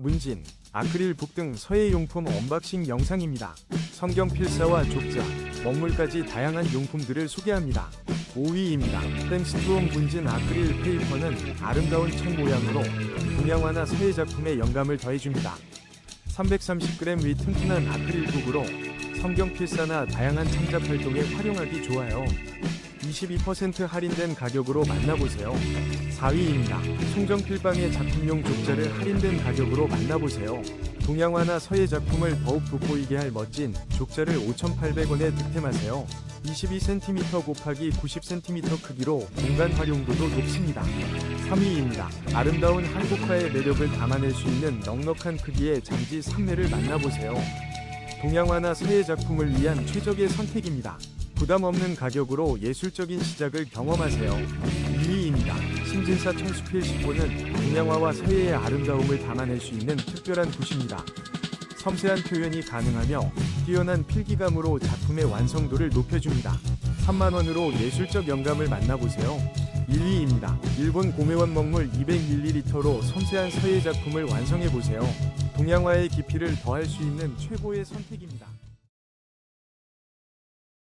문진, 아크릴 북 등 서예 용품 언박싱 영상입니다. 성경 필사와 족자, 먹물까지 다양한 용품들을 소개합니다. 5위입니다. 땡스투온 문진 아크릴 페이퍼는 아름다운 책 모양으로 동양화나 서예 작품에 영감을 더해줍니다. 330g 위 튼튼한 아크릴 북으로 성경 필사나 다양한 창작 활동에 활용하기 좋아요. 22% 할인된 가격으로 만나보세요. 4위입니다. 송정필방의 작품용 족자를 할인된 가격으로 만나보세요. 동양화나 서예 작품을 더욱 돋보이게 할 멋진 족자를 5,800원에 득템하세요. 22cm 곱하기 90cm 크기로 공간 활용도도 높습니다. 3위입니다. 아름다운 한국화의 매력을 담아낼 수 있는 넉넉한 크기의 장지 3매를 만나보세요. 동양화나 서예 작품을 위한 최적의 선택입니다. 부담 없는 가격으로 예술적인 시작을 경험하세요. 2위입니다. 신진사 천수필 식고는 동양화와 서예의 아름다움을 담아낼 수 있는 특별한 붓입니다. 섬세한 표현이 가능하며 뛰어난 필기감으로 작품의 완성도를 높여줍니다. 3만원으로 예술적 영감을 만나보세요. 1위입니다. 일본 고매원 먹물 200ml로 섬세한 서예 작품을 완성해보세요. 동양화의 깊이를 더할 수 있는 최고의 선택입니다.